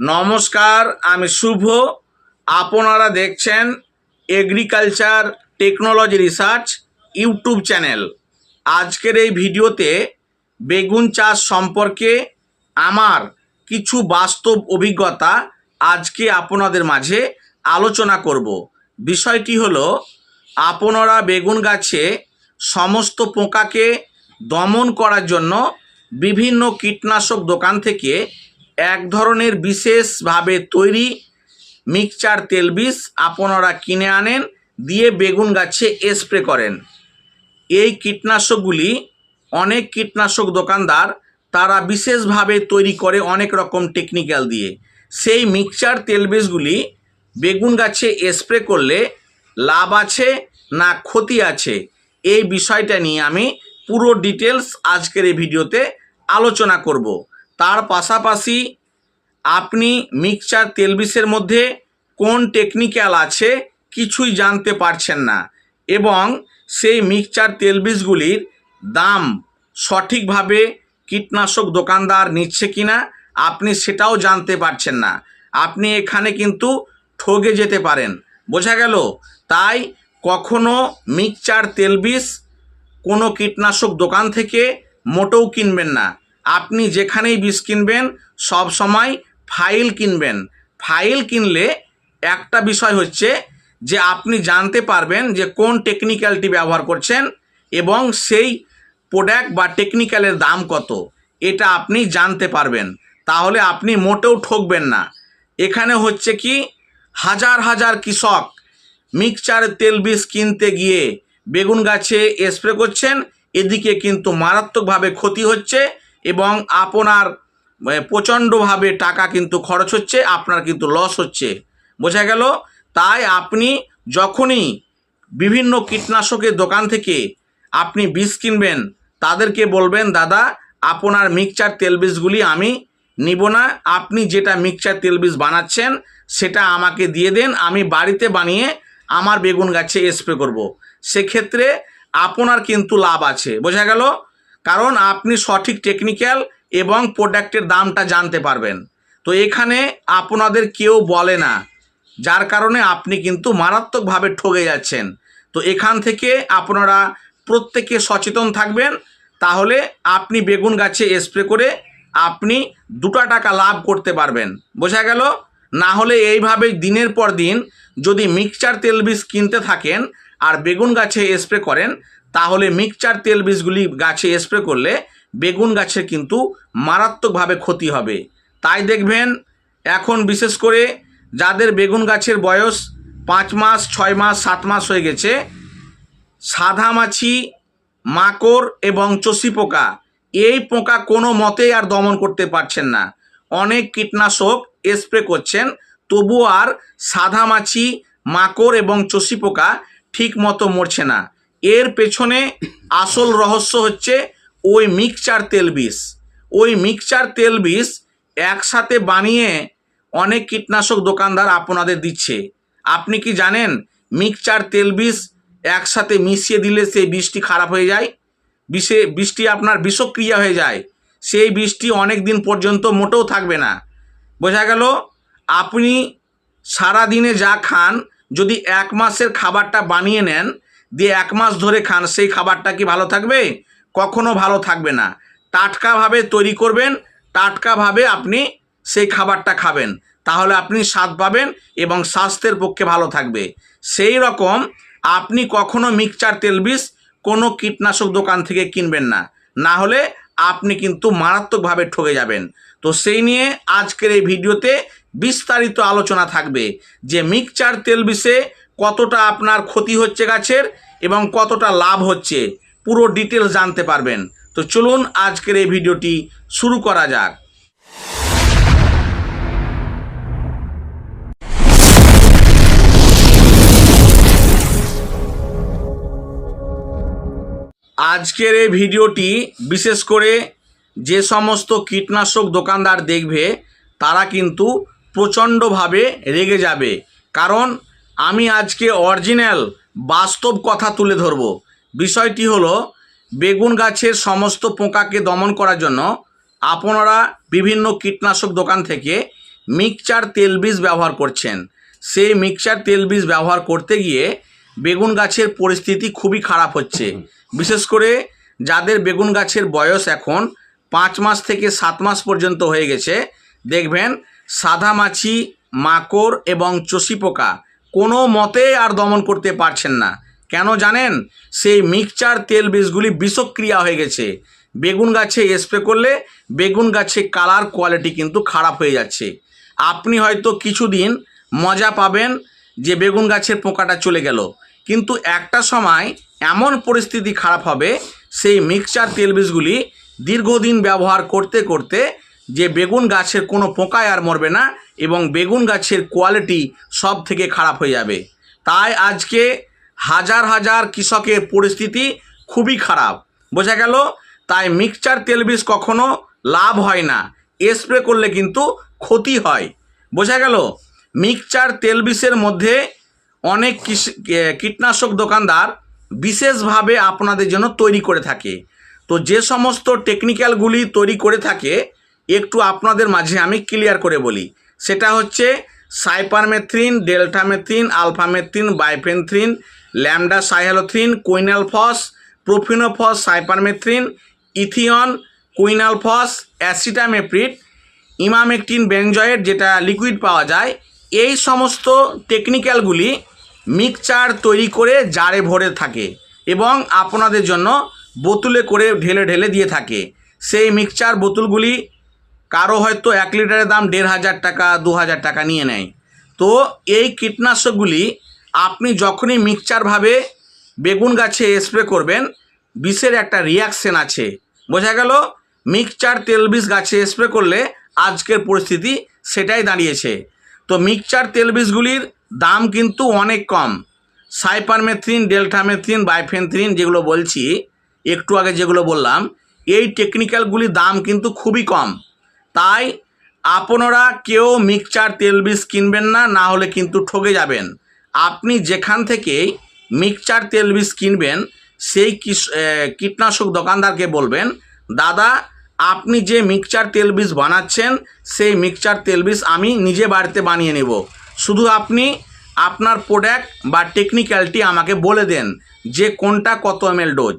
নমস্কার, আমি শুভ। আপনারা দেখছেন agriculture technology research YouTube channel আজকের এই ভিডিওতে বেগুন চাষ সম্পর্কে আমার কিছু বাস্তব অভিজ্ঞতা আজকে আপনাদের মাঝে আলোচনা করব। বিষয়টি হলো, আপনারা বেগুন গাছে সমস্ত পোকাকে দমন করার জন্য বিভিন্ন কীটনাশক দোকান থেকে এক ধরনের বিশেষভাবে তৈরি মিক্সচার তেল বিষ আপনারা কিনে আনেন, দিয়ে বেগুন গাছে স্প্রে করেন। এই কীটনাশকগুলি অনেক কীটনাশক দোকানদার তারা বিশেষভাবে তৈরি করে অনেক রকম টেকনিক্যাল দিয়ে। সেই মিক্সচার তেলবিষগুলি বেগুন গাছে স্প্রে করলে লাভ আছে না ক্ষতি আছে, এই বিষয়টা নিয়ে আমি পুরো ডিটেলস আজকের এই ভিডিওতে আলোচনা করব। তার পাশাপাশি আপনি মিক্সচার তেলবিষের মধ্যে কোন টেকনিক্যাল আছে কিছুই জানতে পারছেন না এবং সেই মিক্সচার তেলবিষগুলির দাম সঠিকভাবে কীটনাশক দোকানদার নিচ্ছে কিনা আপনি সেটাও জানতে পারছেন না। আপনি এখানে কিন্তু ঠগে যেতে পারেন। বোঝা গেল? তাই কখনো মিক্সচার তেলবিষ কোনো কীটনাশক দোকান থেকে মোটেও কিনবেন না। আপনি যেখানেই বিষ কিনবেন, সব সময় ফাইল কিনবেন। ফাইল কিনলে একটা বিষয় হচ্ছে যে আপনি জানতে পারবেন যে কোন টেকনিক্যালটি ব্যবহার করছেন এবং সেই প্রোডাক্ট বা টেকনিক্যালের দাম কত। এটা আপনি জানতে পারবেন। তাহলে আপনি মোটেও ঠকবেন না। এখানে হচ্ছে কি, হাজার হাজার কৃষক মিক্সচার তেল বীজ কিনতে গিয়ে বেগুন গাছে স্প্রে করছেন, এদিকে কিন্তু মারাত্মকভাবে ক্ষতি হচ্ছে। এবং আপনার প্রচণ্ডভাবে টাকা কিন্তু খরচ হচ্ছে, আপনার কিন্তু লস হচ্ছে। বোঝা গেল? তাই আপনি যখনই বিভিন্ন কীটনাশকের দোকান থেকে আপনি বীজ কিনবেন, তাদেরকে বলবেন, দাদা, আপনার মিক্সচার তেল বীজগুলি আমি নিব না। আপনি যেটা মিক্সচার তেল বীজ বানাচ্ছেন, সেটা আমাকে দিয়ে দেন। আমি বাড়িতে বানিয়ে আমার বেগুন গাছে স্প্রে করব। সেক্ষেত্রে আপনার কিন্তু লাভ আছে। বোঝা গেল? কারণ আপনি সঠিক টেকনিক্যাল এবং প্রোডাক্টের দামটা জানতে পারবেন। তো এখানে আপনাদের কেউ বলে না, যার কারণে আপনি কিন্তু মারাত্মকভাবে ঠকে যাচ্ছেন। তো এখান থেকে আপনারা প্রত্যেকে সচেতন থাকবেন, তাহলে আপনি বেগুন গাছে স্প্রে করে আপনি দুটো টাকা লাভ করতে পারবেন। বোঝা গেল? না হলে এইভাবে দিনের পর দিন যদি মিক্সচার তেল বীজ কিনতে থাকেন আর বেগুন গাছে স্প্রে করেন তাহলে মিক্সচার তেল বীজগুলি গাছে স্প্রে করলে বেগুন গাছের কিন্তু মারাত্মকভাবে ক্ষতি হবে। তাই দেখবেন, এখন বিশেষ করে যাদের বেগুন গাছের বয়স পাঁচ মাস, ছয় মাস, সাত মাস হয়ে গেছে, সাদা মাছি, মাকড় এবং চষি পোকা, এই পোকা কোনো মতেই আর দমন করতে পারছেন না। অনেক কীটনাশক স্প্রে করছেন তবু আর সাদা মাছি, মাকড় এবং চষি পোকা ঠিক মতো মরছে না। এর পেছনে আসল রহস্য হচ্ছে ওই মিক্সচার তেল বিষ। ওই মিক্সচার তেল বিষ একসাথে বানিয়ে অনেক কীটনাশক দোকানদার আপনাদের দিচ্ছে। আপনি কি জানেন মিক্সচার তেল বিষ একসাথে মিশিয়ে দিলে সেই বীজটি খারাপ হয়ে যায়? বিষে, বৃষ্টি আপনার বিষক্রিয়া হয়ে যায়। সেই বৃষ্টি অনেক দিন পর্যন্ত মোটেও থাকবে না। বোঝা গেল আপনি সারা দিনে যা খান, যদি এক মাসের খাবারটা বানিয়ে নেন দিয়ে এক মাস ধরে খান, সেই খাবারটা কি ভালো থাকবে? কখনো ভালো থাকবে না। টাটকাভাবে তৈরি করবেন টাটকাভাবে আপনি সেই খাবারটা খাবেন। তাহলে আপনি স্বাদ পাবেন এবং স্বাস্থ্যের পক্ষে ভালো থাকবে। সেই রকম আপনি কখনো মিক্সচার তেলবিষ কোনো কীটনাশক দোকান থেকে কিনবেন না। না হলে আপনি কিন্তু মারাত্মকভাবে ঠকে যাবেন। তো সেই নিয়ে আজকের এই ভিডিওতে বিস্তারিত আলোচনা থাকবে যে মিক্সচার তেল বিষে কতটা আপনার ক্ষতি হচ্ছে গাছের এবং কতটা লাভ হচ্ছে, পুরো ডিটেলস জানতে পারবেন। তো চলুন আজকের এই ভিডিওটি শুরু করা যাক। আজকের এই ভিডিওটি বিশেষ করে যে সমস্ত কীটনাশক দোকানদার দেখবে, তারা কিন্তু প্রচণ্ডভাবে রেগে যাবে। কারণ আমি আজকে অরিজিনাল বাস্তব কথা তুলে ধরব। বিষয়টি হলো, বেগুন গাছের সমস্ত পোকাকে দমন করার জন্য আপনারা বিভিন্ন কীটনাশক দোকান থেকে মিক্সচার তেল বীজ ব্যবহার করছেন। সেই মিক্সচার তেল বীজ ব্যবহার করতে গিয়ে বেগুন গাছের পরিস্থিতি খুবই খারাপ হচ্ছে। বিশেষ করে যাদের বেগুন গাছের বয়স এখন পাঁচ মাস থেকে সাত মাস পর্যন্ত হয়ে গেছে, দেখবেন সাদা মাছি, মাকড় এবং চষি পোকা কোনো মতে আর দমন করতে পারছেন না। কেন জানেন? সেই মিক্সচার তেল বীজগুলি বিষক্রিয়া হয়ে গেছে। বেগুন গাছে স্প্রে করলে বেগুন গাছে কালার কোয়ালিটি কিন্তু খারাপ হয়ে যাচ্ছে। আপনি হয়তো কিছুদিন মজা পাবেন যে বেগুন গাছের পোকাটা চলে গেল। কিন্তু একটা সময় এমন পরিস্থিতি খারাপ হবে, সেই মিক্সচার তেল বীজগুলি দীর্ঘদিন ব্যবহার করতে করতে যে বেগুন গাছের কোনো পোকায় আর মরবে না এবং বেগুন গাছের কোয়ালিটি সব থেকে খারাপ হয়ে যাবে। তাই আজকে হাজার হাজার কৃষকের পরিস্থিতি খুবই খারাপ। বোঝা গেল? তাই মিক্সচার তেল বীজ কখনো লাভ হয় না। স্প্রে করলে কিন্তু ক্ষতি হয়। বোঝা গেল? মিক্সচার তেল বিষের মধ্যে অনেক কীটনাশক দোকানদার বিশেষভাবে আপনাদের জন্য তৈরি করে থাকে। তো যে সমস্ত টেকনিক্যালগুলি তৈরি করে থাকে একটু আপনাদের মাঝে আমি ক্লিয়ার করে বলি। সেটা হচ্ছে cypermethrin, deltamethrin, alphamethrin bifenthrin lambda cyhalothrin quinalphos, profenofos, cypermethrin, ethion, quinalphos acetamiprid emamectin benzoate যেটা লিকুইড পাওয়া যায়। এই সমস্ত টেকনিক্যালগুলি মিক্সচার তৈরি করে জারে ভরে থাকে এবং আপনাদের জন্য বোতলে করে ঢেলে ঢেলে দিয়ে থাকে। সেই মিক্সচার বোতলগুলি কারও হয়তো এক লিটারের দাম দেড় হাজার টাকা, দু হাজার টাকা নিয়ে নেয়। তো এই কীটনাশকগুলি আপনি যখনই মিক্সচারভাবে বেগুন গাছে স্প্রে করবেন, বিষের একটা রিয়াকশন আছে। বোঝা গেল? মিক্সচার তেল বিষ গাছে স্প্রে করলে আজকের পরিস্থিতি সেটাই দাঁড়িয়েছে। তো মিক্সচার তেল বীজগুলির দাম কিন্তু অনেক কম। সাইপারমেথ্রিন ডেল্টামেথ্রিন বাইফেনথ্রিন যেগুলো বলছি, একটু আগে যেগুলো বললাম, এই টেকনিক্যালগুলির দাম কিন্তু খুবই কম। তাই আপনারা কেউ মিক্সচার তেল বীজ কিনবেন না না হলে কিন্তু ঠকে যাবেন। আপনি যেখান থেকে মিক্সচার তেল বীজ কিনবেন, সেই কীটনাশক দোকানদারকে বলবেন, দাদা, আপনি যে মিক্সচার তেল বীজ বানাচ্ছেন, সেই মিক্সচার তেল বীজ আমি নিজে বাড়িতে বানিয়ে নেব। শুধু আপনি আপনার প্রোডাক্ট বা টেকনিক্যালটি আমাকে বলে দেন যে কোনটা কত এম ডোজ।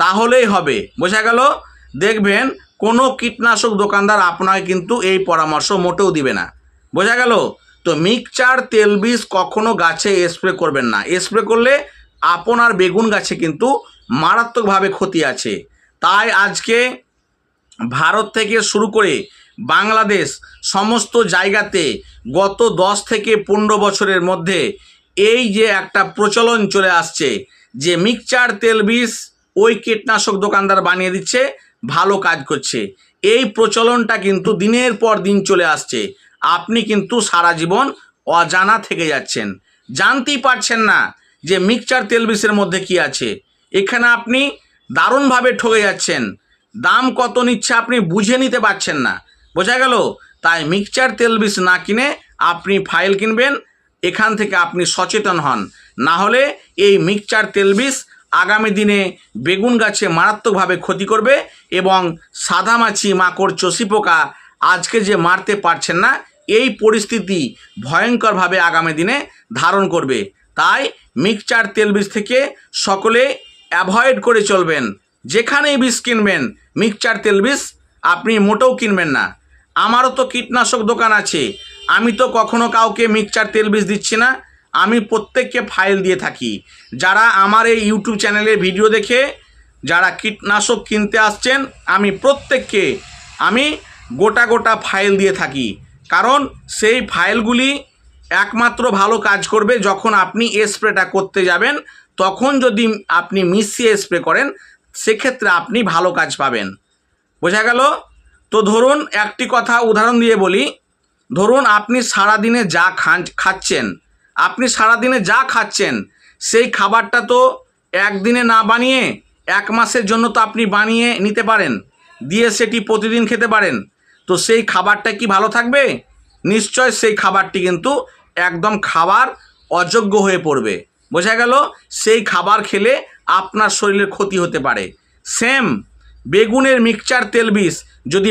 তাহলেই হবে। বোঝা গেল? দেখবেন কোনো কীটনাশক দোকানদার আপনাকে কিন্তু এই পরামর্শ মোটেও দিবে না। বোঝা গেল? তো মিক্সচার তেল বীজ কখনো গাছে স্প্রে করবেন না। স্প্রে করলে আপনার বেগুন গাছে কিন্তু মারাত্মকভাবে ক্ষতি আছে। তাই আজকে ভারত থেকে শুরু করে বাংলাদেশ সমস্ত জায়গাতে গত দশ থেকে পনেরো বছরের মধ্যে এই যে একটা প্রচলন চলে আসছে যে মিক্সচার তেল বীজ ওই কীটনাশক দোকানদার বানিয়ে দিচ্ছে। ভালো কাজ করছে। এই প্রচলনটা কিন্তু দিনের পর দিন চলে আসছে। আপনি কিন্তু সারা জীবন অজানা থেকে যাচ্ছেন। জানতেই পারছেন না যে মিক্সচার তেল বিষের মধ্যে কি আছে। এখানে আপনি দারুণভাবে ঠকে যাচ্ছেন। দাম কত নিচ্ছে আপনি বুঝে নিতে পারছেন না। বোঝা গেল? তাই মিক্সচার তেল বিষ না কিনে আপনি ফাইল কিনবেন। এখান থেকে আপনি সচেতন হন। না হলে এই মিক্সচার তেল বিষ আগামী দিনে বেগুন গাছে মারাত্মকভাবে ক্ষতি করবে এবং সাদামাছি মাকড় চষি পোকা আজকে যে মারতে পারছেন না, এই পরিস্থিতি ভয়ঙ্করভাবে আগামী দিনে ধারণ করবে। তাই মিক্সচার তেল বীজ থেকে সকলে অ্যাভয়েড করে চলবেন। যেখানেই বীজ কিনবেন, মিক্সচার তেল বীজ আপনি মোটেও কিনবেন না। আমারও তো কীটনাশক দোকান আছে। আমি তো কখনো কাউকে মিক্সচার তেল বীজ দিচ্ছি না। আমি প্রত্যেককে ফাইল দিয়ে থাকি। যারা আমার এই ইউটিউব চ্যানেলে ভিডিও দেখে, যারা কীটনাশক কিনতে আসছেন, আমি প্রত্যেককে, আমি গোটা গোটা ফাইল দিয়ে থাকি। কারণ সেই ফাইলগুলি একমাত্র ভালো কাজ করবে যখন আপনি স্প্রেটা করতে যাবেন, তখন যদি আপনি মিশিয়ে স্প্রে করেন, সেক্ষেত্রে আপনি ভালো কাজ পাবেন। বোঝা গেল? তো ধরুন, একটি কথা উদাহরণ দিয়ে বলি। ধরুন, আপনি সারাদিনে যা খান, খাচ্ছেন আপনি সারাদিনে যা খাচ্ছেন, সেই খাবারটা তো একদিনে না বানিয়ে এক মাসের জন্য তো আপনি বানিয়ে নিতে পারেন, দিয়ে সেটি প্রতিদিন খেতে পারেন। তো সেই খাবারটা কি ভালো থাকবে? নিশ্চয় সেই খাবারটি কিন্তু একদম খাবার অযোগ্য হয়ে পড়বে। বোঝা গেল? সেই খাবার খেলে আপনার শরীরের ক্ষতি হতে পারে। সেম, বেগুনের মিক্সচার তেল বিষ যদি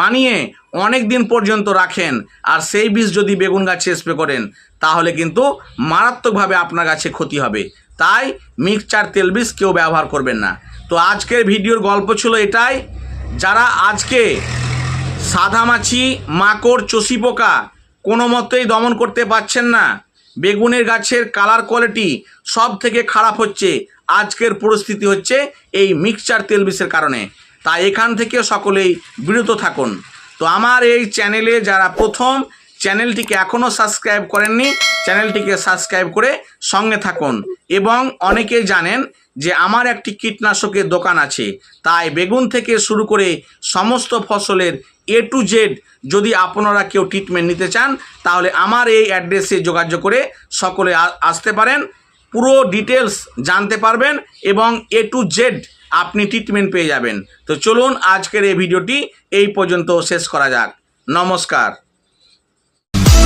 বানিয়ে অনেক দিন পর্যন্ত রাখেন, আর সেই বিষ যদি বেগুন গাছে স্প্রে করেন তাহলে কিন্তু মারাত্মকভাবে আপনার কাছে ক্ষতি হবে। তাই মিক্সচার তেল বিষ কেউ ব্যবহার করবেন না। তো আজকের ভিডিওর গল্প ছিল এটাই। যারা আজকে সাদামাছি, মাকড় চষি পোকা কোনো মতেই দমন করতে পারছেন না, বেগুনের গাছের কালার কোয়ালিটি সব থেকে খারাপ হচ্ছে, আজকের পরিস্থিতি হচ্ছে এই মিক্সচার তেল বিষের কারণে। তাই এখান থেকে সকলেই বিরত থাকুন। তো আমার এই চ্যানেলে যারা প্রথম চ্যানেলটিকে এখনও সাবস্ক্রাইব করেননি, চ্যানেলটিকে সাবস্ক্রাইব করে সঙ্গে থাকুন। এবং অনেকেই জানেন যে আমার একটি কীটনাশকের দোকান আছে। তাই বেগুন থেকে শুরু করে সমস্ত ফসলের এ টু জেড যদি আপনারা কেউ ট্রিটমেন্ট নিতে চান, তাহলে আমার এই অ্যাড্রেসে যোগাযোগ করে সকলে আসতে পারেন। পুরো ডিটেলস জানতে পারবেন এবং এ টু জেড আপনি ট্রিটমেন্ট পেয়ে যাবেন। তো চলুন আজকের এই ভিডিওটি এই পর্যন্ত শেষ করা যাক। নমস্কার। Thank you.